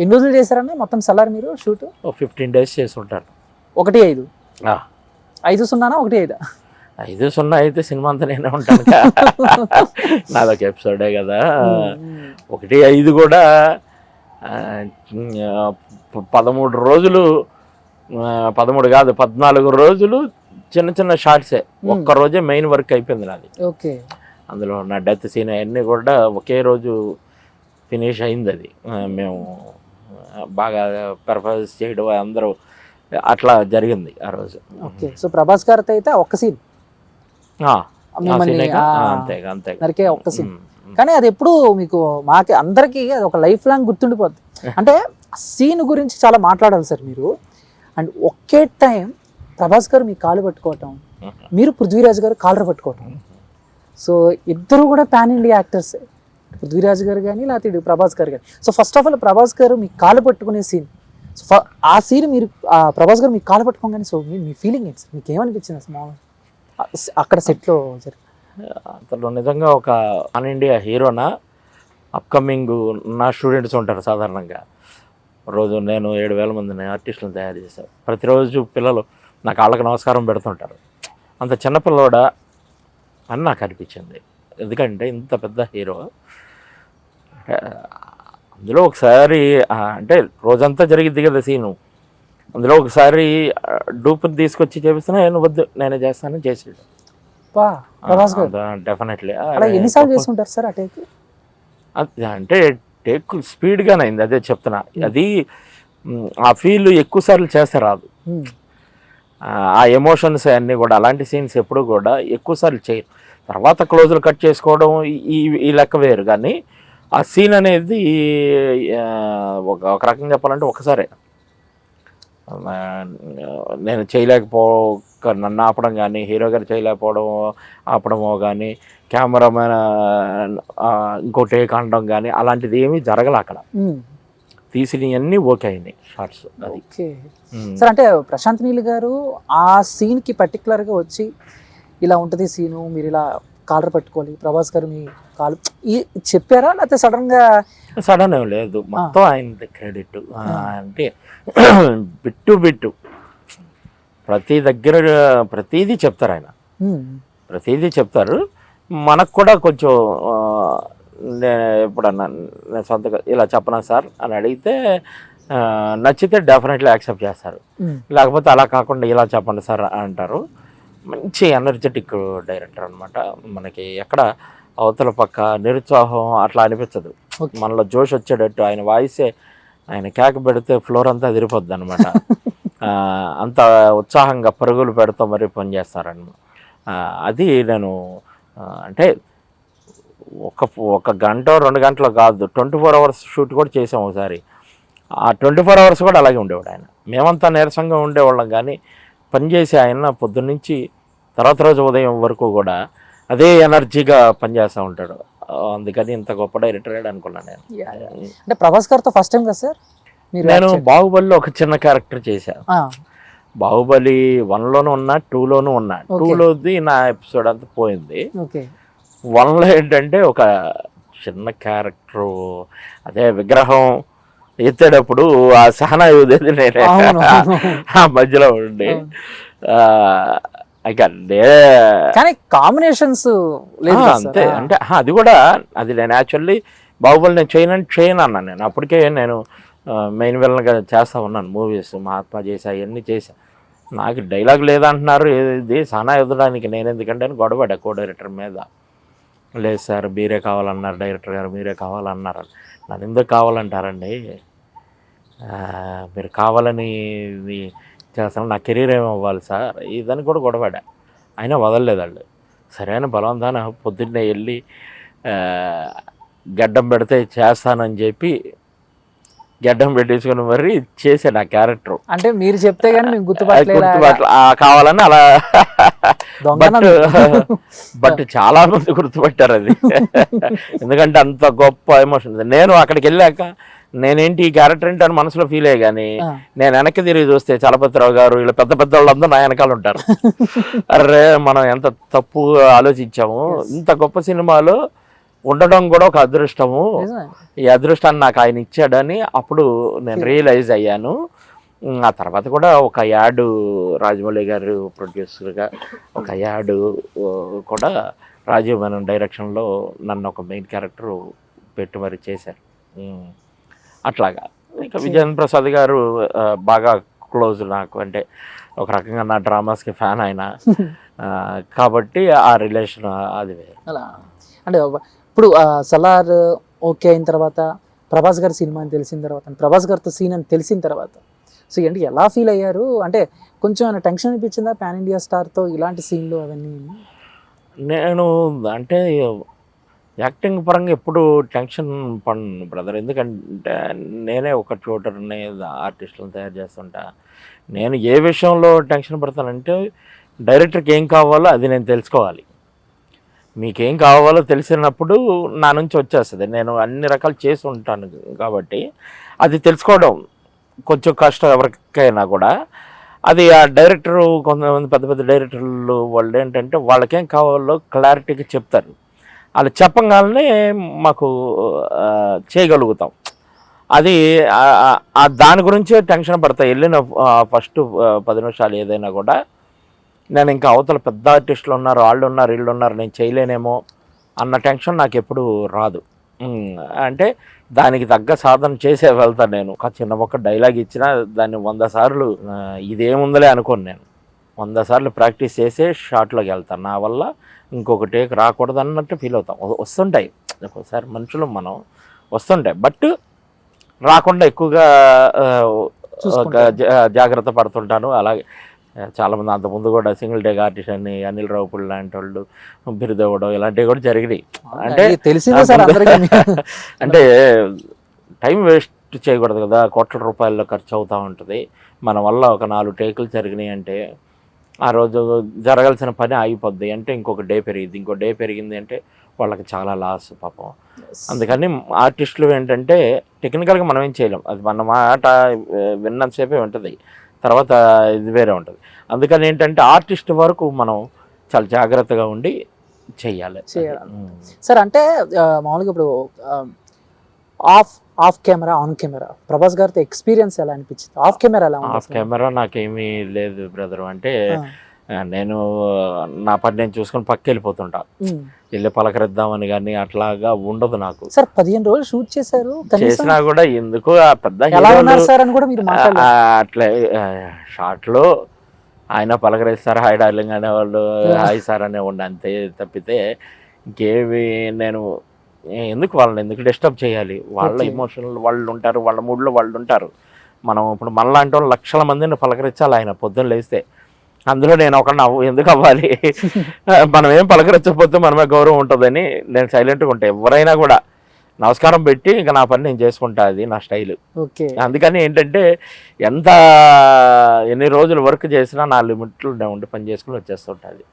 ఎన్ని రోజులు చేశారన్న? మొత్తం సలార్ మీరు షూట్? ఫిఫ్టీన్ డేస్ చేసి ఉంటాను ఒకటి ఐదు? ఐదు సున్నానా ఒకటి ఐదా? ఐదు సున్నా అయితే సినిమా అంతా నేనే ఉంటాను. నాదొక ఎపిసోడే కదా. ఒకటి ఐదు కూడా పదమూడు రోజులు పదమూడు కాదు పద్నాలుగు రోజులు చిన్న చిన్న షార్ట్సే. ఒక్క రోజే మెయిన్ వర్క్ అయిపోయింది నాది. ఓకే. అందులో నా డెత్ సీన్ అవన్నీ కూడా ఒకే రోజు ఫినిష్ అయింది అది. మేము బాగా పెర్ఫార్మెన్స్ చేయడం అందరూ అట్లా జరిగింది ఆ రోజు. ఓకే సో ప్రభాస్ గారితో అయితే ఒక్క సీన్. అంతే అంతే. నరికే ఒక్క సీన్. కానీ అది ఎప్పుడు మీకు మాకి అందరికీ అది ఒక లైఫ్ లాంగ్ గుర్తుండిపోద్ది. అంటే సీన్ గురించి చాలా మాట్లాడాలి సార్ మీరు. అండ్ ఒకే టైం ప్రభాస్ గారు మీ కాలు పట్టుకోవటం మీరు పృథ్వీరాజ్ గారు కాలర్ పట్టుకోవటం. సో ఇద్దరు కూడా పాన్ ఇండియా యాక్టర్స్ పృథ్వీరాజ్ గారు కానీ లేకపోతే ప్రభాస్ గారు కానీ so first of all Prabhas గారు మీ కాలు పట్టుకునే సీన్ సో ఆ సీన్ మీరు ఆ ప్రభాస్ గారు మీ కాలు పట్టుకోగానే సో మీ ఫీలింగ్ ఏంటి? మీకు ఏమనిపించింది అసలు అక్కడ సెట్లో జరిగి అతను నిజంగా ఒక ఆన్ ఇండియా హీరోనా? అప్కమింగ్ నా స్టూడెంట్స్ ఉంటారు సాధారణంగా. రోజు నేను ఏడు వేల మందిని ఆర్టిస్టులను తయారు చేశాను. ప్రతిరోజు పిల్లలు నాకు వాళ్ళకి నమస్కారం పెడుతుంటారు. అంత చిన్నపిల్లోడా అని నాకు అనిపించింది. ఎందుకంటే ఇంత పెద్ద హీరో. అందులో ఒకసారి అంటే రోజంతా జరిగిద్ది కదా సీను. అందులో ఒకసారి డూపుని తీసుకొచ్చి చేపిస్తున్నా నేను వద్దు నేనే చేస్తాను చేసాడు డెఫినెట్లీ అలా ఎన్నిసార్లు చేసుకుంటారు సార్ ఆ టేక్? అంటే టేక్ స్పీడ్గానే అయింది అదే చెప్తున్నా. అది ఆ ఫీల్ ఎక్కువ సార్లు చేస్తే రాదు. ఆ, ఎమోషన్స్ అన్నీ కూడా అలాంటి సీన్స్ ఎప్పుడు కూడా ఎక్కువ సార్లు చేయరు. తర్వాత క్లోజులు కట్ చేసుకోవడం ఈ- ఈ ఈ లెక్క వేరు. కానీ ఆ సీన్ అనేది ఒక ఒక రకంగా చెప్పాలంటే ఒకసారే. నేను చేయలేకపో నన్ను ఆపడం కానీ హీరో గారు చేయలేకపోవడం ఆపడమో కానీ కెమెరామెన్ ఇంకో టేక్ అనడం కానీ అలాంటిది ఏమీ జరగలే అక్కడ. తీసినవన్నీ ఓకే అయినాయి షార్ట్స్. సార్ అంటే ప్రశాంత్ నీల్ గారు ఆ సీన్కి పర్టికులర్గా వచ్చి ఇలా ఉంటది సీను మీరు ఇలా కాలర్ పట్టుకోవాలి ప్రభాస్ గారు మీ కాలు ఈ చెప్పారా? లేకపోతే సడన్గా సడన్ ఏం లేదు. మొత్తం ఆయన క్రెడిట్. అంటే బిట్టు బిట్టు. ప్రతి దగ్గర ప్రతిదీ చెప్తారు ఆయన. ప్రతిదీ చెప్తారు. మనకు కూడా కొంచెం ఎప్పుడన్నా నేను సొంతగా ఇలా చెప్పనా సార్? అని అడిగితే నచ్చితే డెఫినెట్లీ యాక్సెప్ట్ చేస్తారు. లేకపోతే అలా కాకుండా ఇలా చెప్పండి సార్ అంటారు. మంచి ఎనర్జెటిక్ డైరెక్టర్ అనమాట మనకి ఎక్కడ అవతల పక్క నిరుత్సాహం అట్లా అనిపించదు. మనలో జోష్ వచ్చేటట్టు ఆయన వాయిసే ఆయన కేక పెడితే ఫ్లోర్ అంతా తిరిగిపోద్ది అనమాట అంత ఉత్సాహంగా పరుగులు పెడుతూ మరీ పనిచేస్తారనమాట అది నేను అంటే ఒక ఒక గంట రెండు గంటలు కాదు ట్వంటీ ఫోర్ అవర్స్ షూట్ కూడా చేసాం ఒకసారి. ఆ ట్వంటీ ఫోర్ అవర్స్ కూడా అలాగే ఉండేవాడు ఆయన. మేమంతా నీరసంగా ఉండేవాళ్ళం కానీ పనిచేసి ఆయన పొద్దున్నుంచి తర్వాత రోజు ఉదయం వరకు కూడా అదే ఎనర్జీగా పనిచేస్తూ ఉంటాడు. అందుకని ఇంత గొప్ప డైరెక్టర్ అనుకున్నాను నేను. అంటే ప్రభాస్ గారితో ఫస్ట్ టైం కదా సార్? నేను బాహుబలిలో ఒక చిన్న క్యారెక్టర్ చేశాను బాహుబలి వన్లోనూ ఉన్నా టూలోనూ ఉన్నా. టూలోది నా ఎపిసోడ్ అంతా పోయింది. వన్లో ఏంటంటే ఒక చిన్న క్యారెక్టర్ అదే విగ్రహం ఎత్తేటప్పుడు ఆ సహనా యువదేది నేనే. ఆ మధ్యలో ఉండి. కానీ కాంబినేషన్స్ అంతే? అంటే అది కూడా అది నేను యాక్చువల్లీ బాహుబలి నేను చేయను చేయను అన్నాను నేను. అప్పటికే నేను మెయిన్ విలన్గా చేస్తా ఉన్నాను. మూవీస్ మహాత్మా చేసా అవన్నీ చేసా నాకు డైలాగ్ లేదంటున్నారు. ఇది సానా ఎదడానికి నేను ఎందుకంటే అని గొడవపడ్డా కో డైరెక్టర్ మీద. లేదు సార్ మీరే కావాలన్నారు డైరెక్టర్ గారు మీరే కావాలన్నారు. నన్ను ఎందుకు కావాలంటారండి? మీరు కావాలని చేస్తాను నా కెరీర్ ఏమవ్వాలి సార్? ఇదని కూడా గొడవపడా అయినా వదలలేదు వాళ్ళు. సరైన బలవంతాన పొద్దున్నే వెళ్ళి గడ్డం పెడితే చేస్తానని చెప్పి గడ్డం పెట్టేసుకుని మరి చేశాను ఆ క్యారెక్టర్. అంటే మీరు చెప్తే గుర్తుపట్టలేదా? గుర్తుపట్ల కావాలని అలా బట్ బట్ చాలా మంది గుర్తుపట్టారు అది. ఎందుకంటే అంత గొప్ప ఎమోషన్. నేను అక్కడికి వెళ్ళాక నేనేంటి ఈ క్యారెక్టర్ ఏంటి అని మనసులో ఫీల్ అయ్యే కానీ. నేను వెనక్కి తిరిగి చూస్తే చలపతిరావు గారు వీళ్ళు పెద్ద పెద్ద వాళ్ళందరూ నా వెనకాల ఉంటారు. అరే మనం ఎంత తప్పు ఆలోచించాము. ఇంత గొప్ప సినిమాలో ఉండడం కూడా ఒక అదృష్టము. ఈ అదృష్టాన్ని నాకు ఆయన ఇచ్చాడని అప్పుడు నేను రియలైజ్ అయ్యాను. ఆ తర్వాత కూడా ఒక యాడ్ రాజమౌళి గారు ప్రొడ్యూసర్గా ఒక యాడ్ కూడా రాజీవ్ మేనన్ డైరెక్షన్లో నన్ను ఒక మెయిన్ క్యారెక్టర్ పెట్టి మరి చేశారు అట్లాగా. ఇంకా విజయేంద్ర ప్రసాద్ గారు బాగా క్లోజ్ నాకు. అంటే ఒక రకంగా నా డ్రామాస్కి ఫ్యాన్ ఆయన కాబట్టి ఆ రిలేషన్ అది అలా. అంటే ఇప్పుడు సలార్ ఓకే అయిన తర్వాత ప్రభాస్ గారి సినిమా అని తెలిసిన తర్వాత ప్రభాస్ గారితో సీన్ అని తెలిసిన తర్వాత సో ఏంటి ఎలా ఫీల్ అయ్యారు? అంటే కొంచెం ఏమైనా టెన్షన్ అనిపించిందా పాన్ ఇండియా స్టార్తో ఇలాంటి సీన్లు అవన్నీ? నేను అంటే యాక్టింగ్ పరంగా ఎప్పుడు టెన్షన్ పడను బ్రదర్. ఎందుకంటే నేనే ఒక ట్యూటర్ని ఆర్టిస్టులను తయారు చేస్తుంటా. నేను ఏ విషయంలో టెన్షన్ పడతానంటే డైరెక్టర్కి ఏం కావాలో అది నేను తెలుసుకోవాలి. మీకేం కావాలో తెలిసినప్పుడు నా నుంచి వచ్చేస్తుంది. నేను అన్ని రకాలు చేసి ఉంటాను కాబట్టి అది తెలుసుకోవడం. కొంచెం కష్టం ఎవరికైనా కూడా. అది ఆ డైరెక్టర్ కొంతమంది పెద్ద పెద్ద డైరెక్టర్లు వాళ్ళు ఏంటంటే వాళ్ళకేం కావాలో క్లారిటీగా చెప్తారు. వాళ్ళు చెప్పగానే మాకు చేయగలుగుతాం. అది దాని గురించే టెన్షన్ పడతా. వెళ్ళిన ఫస్ట్ పది నిమిషాలు ఏదైనా కూడా నేను ఇంకా అవతల పెద్ద ఆర్టిస్టులు ఉన్నారు వాళ్ళు ఉన్నారు వీళ్ళు ఉన్నారు నేను చేయలేనేమో అన్న టెన్షన్ నాకు ఎప్పుడు రాదు అంటే దానికి తగ్గ సాధన చేసే వెళ్తాను నేను. ఒక చిన్న ఒక డైలాగ్ ఇచ్చినా దాన్ని వంద సార్లు ఇదేముందలే అనుకోను నేను. వంద సార్లు ప్రాక్టీస్ చేసే షాట్లోకి వెళ్తాను నా వల్ల ఇంకొక టేక్ రాకూడదు అన్నట్టు ఫీల్ అవుతాం వస్తుంటాయి. ఒక్కోసారి మనుషులు మనం వస్తుంటాయి. బట్ రాకుండా ఎక్కువగా జాగ్రత్త పడుతుంటాను. అలాగే చాలామంది అంతకుముందు కూడా సింగిల్ డేక్ ఆర్టిస్ట్ అని అనిల్ రావుపుల్ లాంటి వాళ్ళు బిరుదవ్వడం ఇలాంటివి కూడా జరిగినాయి. అంటే తెలిసిందే సార్ అంటే టైం వేస్ట్ చేయకూడదు కదా కోట్ల రూపాయల్లో ఖర్చు అవుతూ ఉంటుంది. మన వల్ల ఒక నాలుగు టేకులు జరిగినాయి అంటే ఆ రోజు జరగాల్సిన పని ఆగిపోద్ది. అంటే ఇంకొక డే పెరిగింది ఇంకో డే పెరిగింది అంటే వాళ్ళకి చాలా లాస్ పాపం. అందుకని ఆర్టిస్టులు ఏంటంటే టెక్నికల్గా మనం ఏం చేయలేం. అది మన మాట విన్నంతసేపే ఉంటుంది. తర్వాత ఇది వేరే ఉంటుంది. అందుకని ఏంటంటే ఆర్టిస్ట్ వరకు మనం చాలా జాగ్రత్తగా ఉండి చెయ్యాలి. సార్ అంటే మామూలుగా ఇప్పుడు off off camera on camera Prabhas గారితో ఎక్స్పీరియన్స్ ఎలా అనిపించింది? ఆఫ్ కెమెరా ఎలా ఆఫ్? కెమెరా నాకేమీ లేదు బ్రదర్. అంటే నేను నా పని నేను చూసుకొని పక్క వెళ్ళిపోతుంటా. వెళ్ళి పలకరిద్దామని కానీ అట్లాగా ఉండదు నాకు. సార్ పదిహేను రోజులు షూట్ చేశారు చేసినా కూడా ఎందుకు ఆ పెద్ద అని అట్లే షార్ట్లో ఆయన పలకరిస్తారు హాయ్ డార్లింగ్ అనేవాళ్ళు హాయ్ సార్ అనేవాళ్ళు అంతే తప్పితే ఇంకేవి నేను ఎందుకు వాళ్ళని ఎందుకు డిస్టర్బ్ చేయాలి? వాళ్ళ. ఇమోషనల్ వాళ్ళు ఉంటారు వాళ్ళ మూడ్లో వాళ్ళు ఉంటారు. మనం ఇప్పుడు మనలాంటి వాళ్ళు లక్షల మందిని పలకరించాలి ఆయన పొద్దున్న లేస్తే. అందులో నేను ఒక నవ్వు. ఎందుకు అవ్వాలి? మనం ఏం పలకరించకపోతే మనమే గౌరవం ఉంటుందని నేను సైలెంట్గా ఉంటా. ఎవరైనా కూడా నమస్కారం పెట్టి ఇంకా నా పని నేను చేసుకుంటా. అది నా స్టైల్. ఓకే. అందుకని ఏంటంటే ఎంత ఎన్ని రోజులు వర్క్ చేసినా నా లిమిట్లో ఉండి పని చేసుకుని వచ్చేస్తుంటుంది